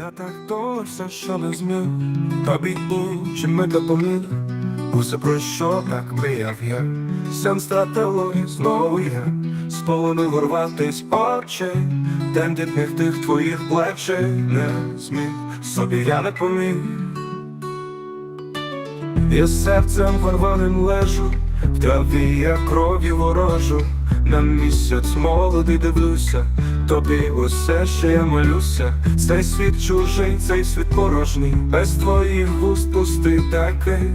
Я так то все, що не зміг, тобі іншим ми допоміг. Усе про що так мріяв я, сенс стратило і знову я, сполонив урватись очей, тендітних тих твоїх плечей не зміг, собі я не поміг. Я серцем порваним лежу, в траві я кров'ю ворожу, на місяць молодий дивлюся, тобі усе, що я молюся, цей світ чужий, цей світ порожній, без твоїх вуст пустий такий.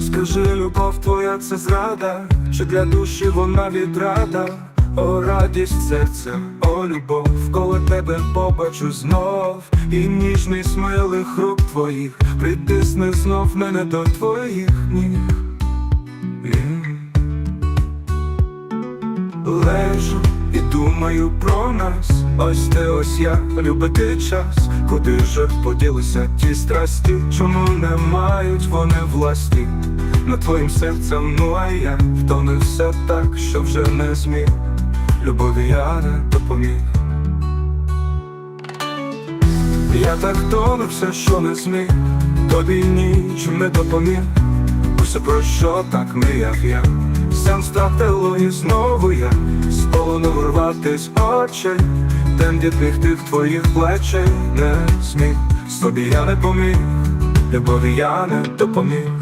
Скажи, любов твоя це зрада, чи для душі вона відрада, о радість серця, о любов, коли тебе побачу знов, і ніжний смилих рук твоїх, притисне знов мене до твоїх ніг. Думаю про нас, ось ти, ось я, любити час, куди же поділися ті страсті, чому не мають вони власті? Над твоїм серцем, ну а я втонився так, що вже не зміг, любові я не допоміг. Я так втонився, що не зміг, тобі нічим не допоміг. Усе про що так мріяв я, сенс стратило і знову я сполонив урватись очей, тендітних тих твоїх плечей не зміг, собі я не поміг, любові я не допоміг.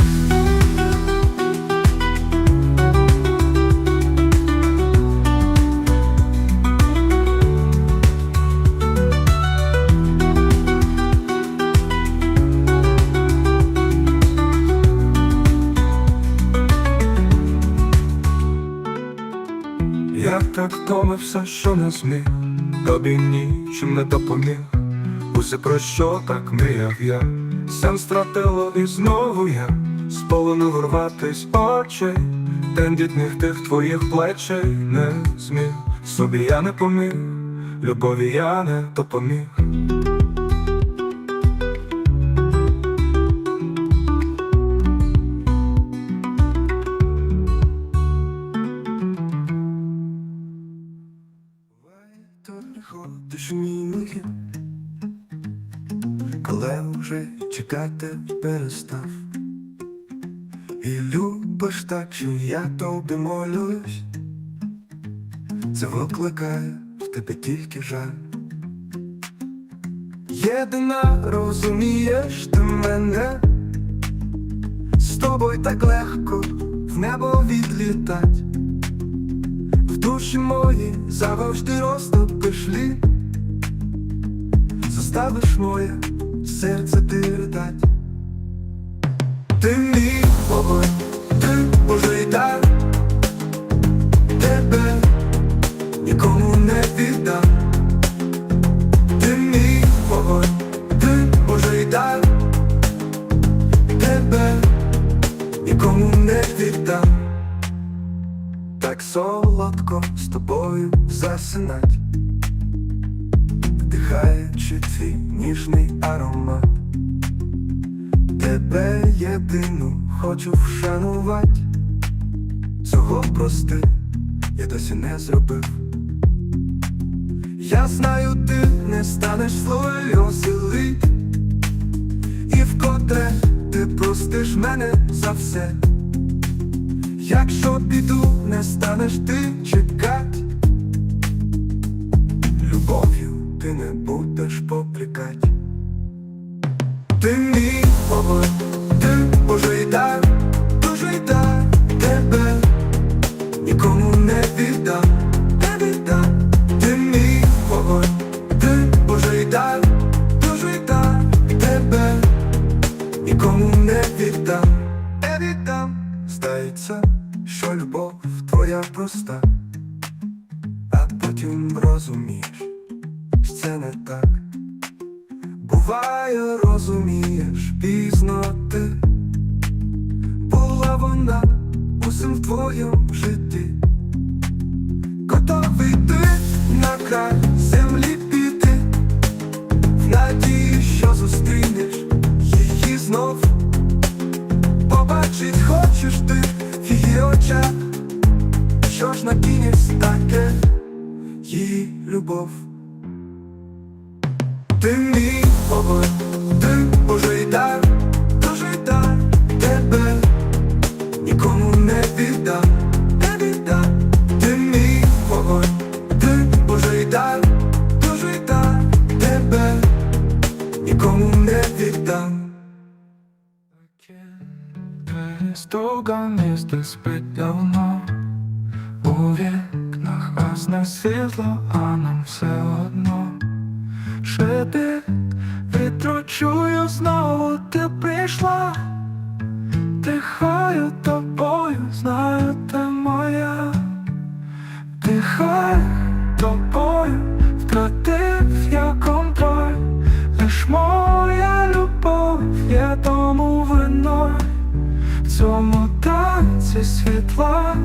Я втомився, що не зміг, тобі нічим не допоміг. Усе про що так мріяв я, сенс стратило і знову я. Сполону рватись очей, тендітних тих твоїх плечей не зміг, собі я не поміг, любові я не допоміг. Вже чекати перестав. І любиш так, що я тобі молюсь, це викликає в тебе тільки жаль. Єдина розумієш ти мене, з тобою так легко в небо відлітать. В душі мої завжди розтопиш лід Заставиш моє серце ти ридать Ти мій вогонь, ти Божий дар. Тебе нікому не віддам. Ти мій вогонь, ти Божий дар. Тебе нікому не віддам. Так солодко з тобою засинать, вдихаючи твій ніжний аромат, тебе єдину хочу вшанувати, цього прости, я досі не зробив. Я знаю, ти не станеш сльози лить, і вкотре ти простиш мене за все. Якщо піду, не станеш ти чекать, ти не будеш попрекать. Ти мій вогонь, ти Божий дар, Божий дар тебе нікому не Хочеш ти в її очах, що ж на кінець таке її любов. Місто спить давно. У вікнах гасне світло, а нам все одно. Шепіт вітру чую знову ти прийшла. Дихаю тобою, знаю ти моя. Дихаю тобою, втратив світла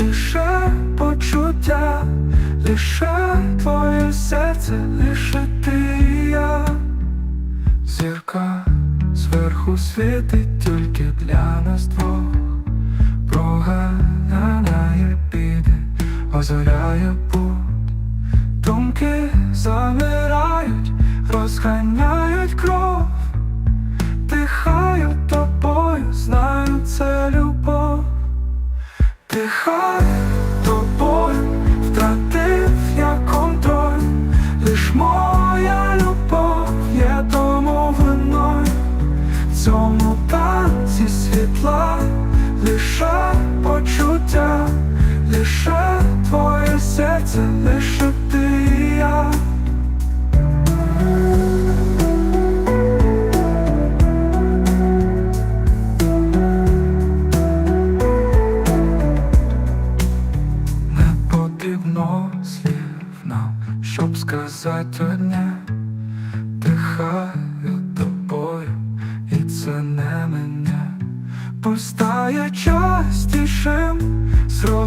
лише почуття, лише твоє серце, лише ти і я. Зірка зверху світить тільки для нас двох, проганяє біди, озоряє путь. Думки замирають, розганяють кров. Дихаю тобою, знаю, це любов. Дихаю тобою, втратив я контроль, лиш моя любов є тому виною. В цьому танці світла,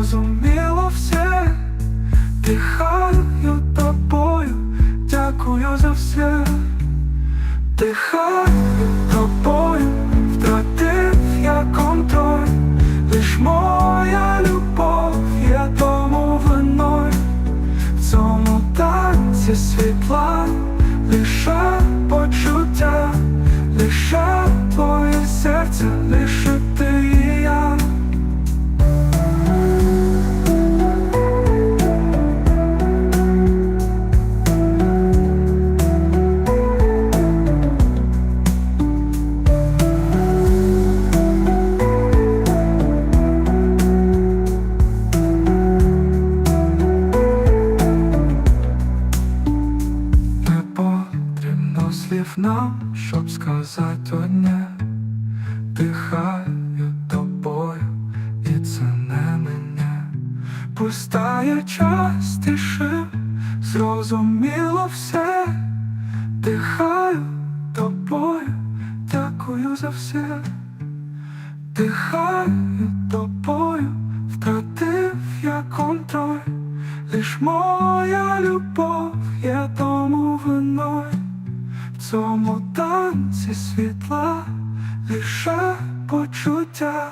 зрозуміло все. Дихаю тобою, дякую за все. Дихаю тобою, втратив я контроль, лиш моя любов є тому виною. В цьому танці світла, лише почуття, лише лиш моя любов є тому виною. В цьому танці світла, лише почуття,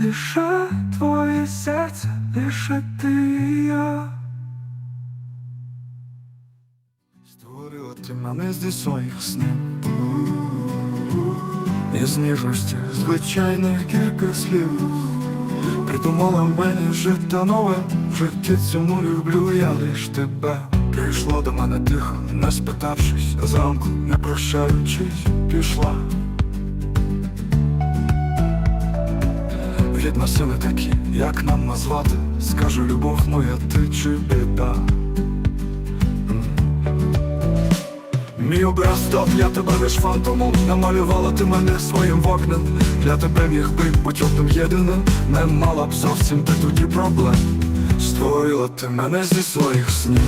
лише твоє серце, лише ти і я. Створила ти мене зі своїх снів Із ніжності звичайних кілька слів Придумала мені життя нове. В житті цьому люблю я лиш тебе. Прийшло до мене тихо, не спитавшись Замку, не прощаючись, пішла. Відносини такі, як нам назвати? Скажу, любов моя, ти чи біда Мій образ став для тебе лиш фантомом. Намалювала ти мене своїм вогнем. Для тебе міг би бути єдиним. Не мала б зовсім ти тоді проблем. Створила ти мене зі своїх снів.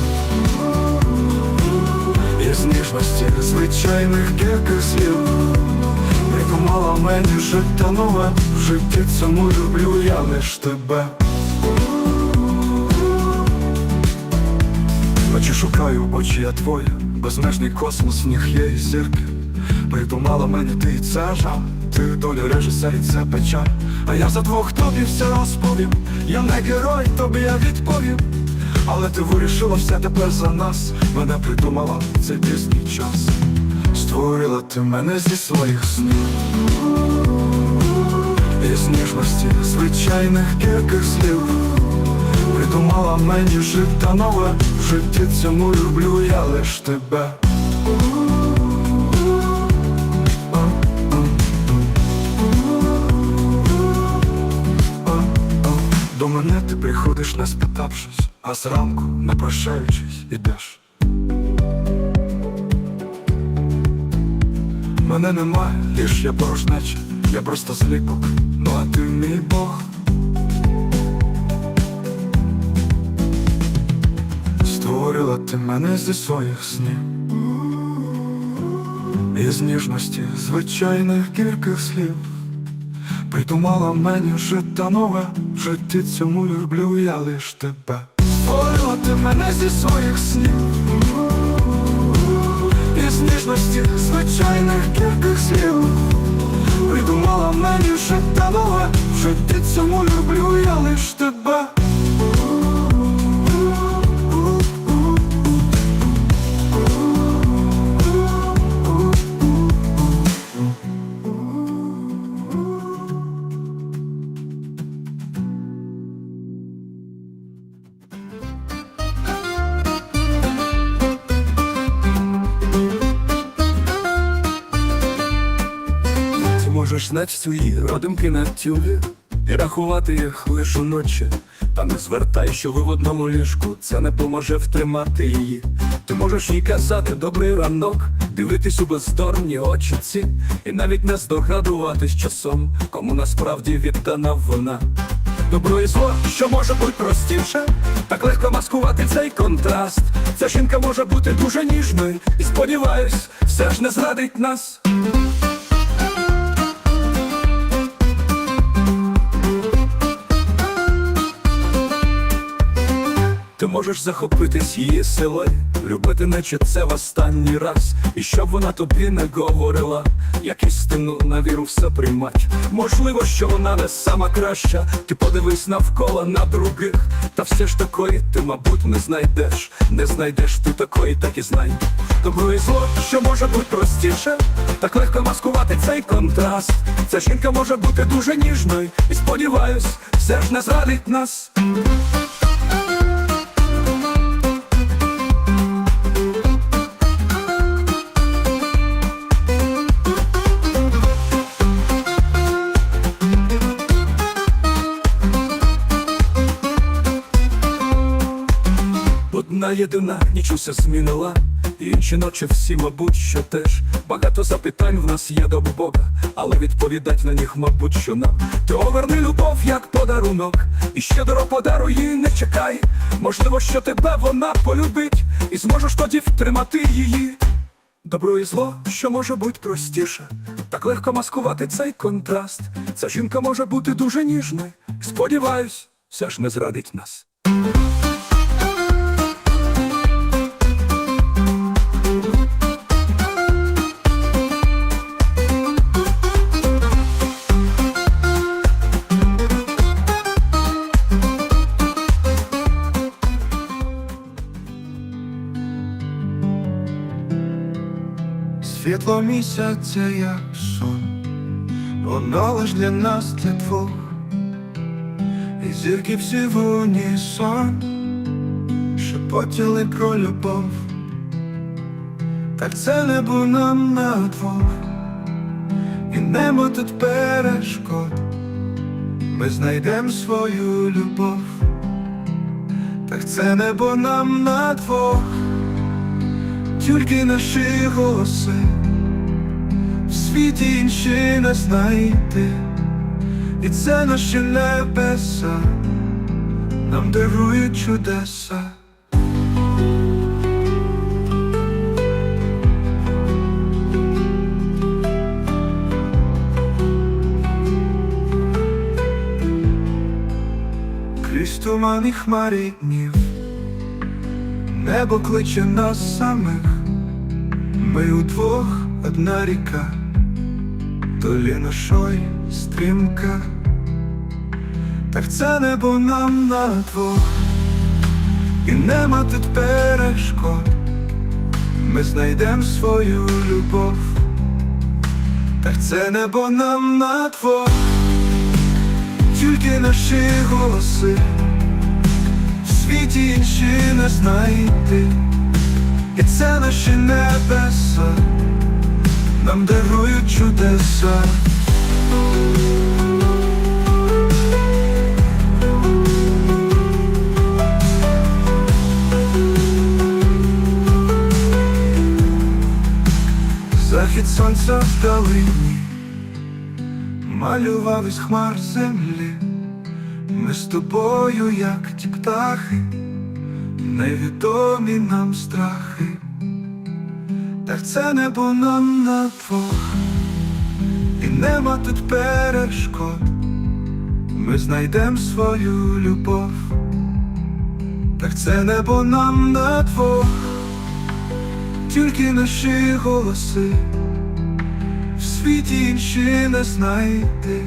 Із ніжності звичайних кілька слів. Придумала мені життя нове. В житті цьому люблю я лиш тебе. Ночі шукаю очі я твоя Безмежний космос, в них є і зірки Придумала мені ти і це жал Ти доля режисер і це печаль А я за двох тобі все розповім Я не герой, тобі я відповім Але ти вирішила все тепер за нас. Мене придумала цей пізній час. Створила ти мене зі своїх снів. Із ніжності звичайних кількох слів. Придумала мені життя нове, в житті цьому люблю я лиш тебе. До мене ти приходиш не спитавшись, а зранку, не прощаючись, ідеш. Мене немає, лиш я порожнеча, я просто зліпок, ну а ти мій Бог. Створила ти мене зі своїх снів. Із ніжності звичайних кількох слів. Придумала мені життя нове, в житті цьому люблю я лиш тебе. Створила ти мене зі своїх снів. Із ніжності звичайних кількох слів. Придумала мені життя нове, в житті цьому люблю я лиш тебе. Можеш свої родимки на тюлі. І рахувати їх лиш уночі Та не звертай, що ви в одному ліжку. Це не поможе втримати її. Ти можеш їй казати добрий ранок Дивитись у бездорні очі ці. І навіть не здогадуватись часом Кому насправді віддана вона. Добро і зло, що може бути простіше, так легко маскувати цей контраст. Ця жінка може бути дуже ніжною, і сподіваюсь, все ж не зрадить нас. Ти можеш захопитись її силою, любити, наче це в останній раз, і щоб вона тобі не говорила, як істину на віру все приймать. Можливо, що вона не сама краща, ти подивись навколо на других, та все ж такої ти, мабуть, не знайдеш, не знайдеш ти такої, так і знай. Добро і зло, що може бути простіше, так легко маскувати цей контраст. Ця жінка може бути дуже ніжною, і сподіваюсь, все ж не зрадить нас. Єдина ніч усе змінила, інші ночі всі, мабуть, що теж багато запитань в нас є до Бога, але відповідать на них, мабуть, що нам. Ти оверни любов як подарунок, і щедро подаруй їй не чекай. Можливо, що тебе вона полюбить, і зможеш тоді втримати її. Добро і зло, що може бути простіше, так легко маскувати цей контраст. Ця жінка може бути дуже ніжною. Сподіваюсь, все ж не зрадить нас. Світло місяця, як сон, воно лиш для нас для двох, і зірки всі в унісон, шепотіли про любов, так це небо нам на двох, і небо тут перешкод, ми знайдем свою любов, так це небо нам на двох. Тільки наші голоси світі інші не знайти, і це наші небеса нам дарують чудеса. Крізь туман і хмарі днів Небо кличе нас самих, ми удвох одна ріка, доліна шой стрімка, так це небо нам на двох, і нема тут перешкод. Ми знайдем свою любов, так це небо нам на двох, тільки наші голоси, в світі інші не знайти, і це наші небеса, нам дарують чудеса. Захід сонця вдалині малював із хмар землі. Ми з тобою, як ті птахи, невідомі нам страхи, так це небо нам на двох, і нема тут перешкод. Ми знайдем свою любов, так це небо нам на двох. Тільки наші голоси, в світі інші не знайти,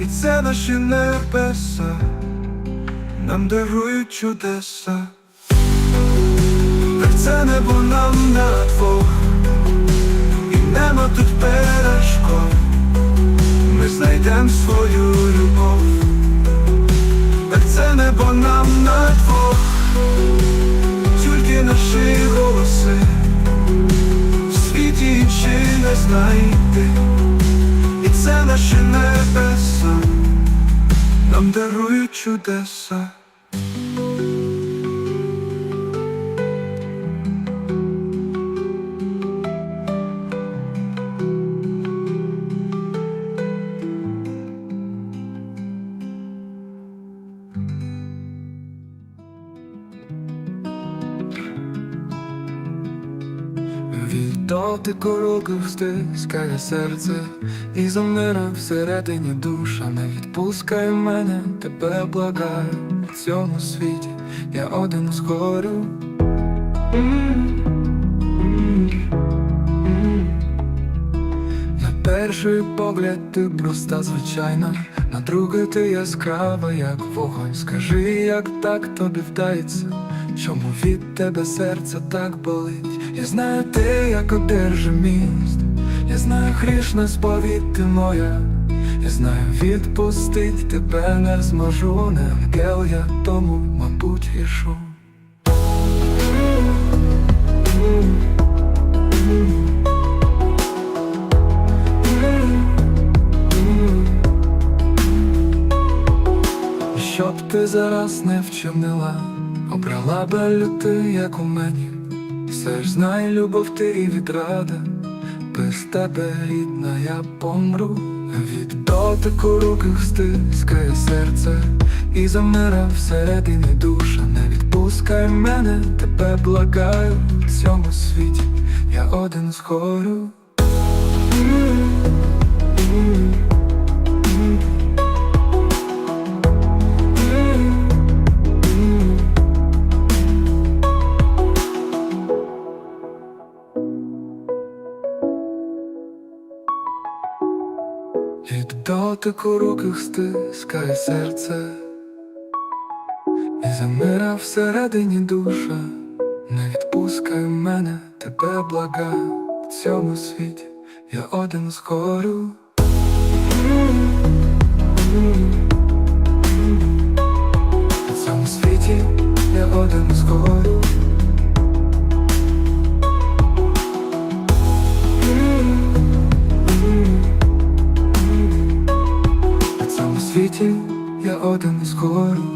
і це наші небеса, нам дарують чудеса, так це небо нам тут перешкод, ми знайдем свою любов, так це небо нам на двох. Тільки наші голоси, в світі інші не знайти, і це наші небеса, нам дарують чудеса. Від дотику руки стискає серце І замира всередині душа Не відпускай мене, тебе благаю. В цьому світі я один згорю. На перший погляд ти проста звичайна, на другий ти яскрава, як вогонь. Скажи, як так тобі вдається, чому від тебе серце так болить? Я знаю ти, як одержимість, я знаю грішна сповідь ти моя, я знаю, відпустить тебе не зможу, не ангел я тому, мабуть, ішу. Щоб ти зараз не вчинила, обрала би люти, як у мені. Все ж знай, любов ти і відрада, без тебе рідна, я помру. Від дотику руки стискає серце і замира всередині душа. Не відпускай мене, тебе благаю в цьому світі, я один згорю. Від дотику руки стискає серце. І замира всередині душа. Не відпускай мене, тебе блага В цьому світі. Я один згорю. В цьому світі я один згорю Один згорю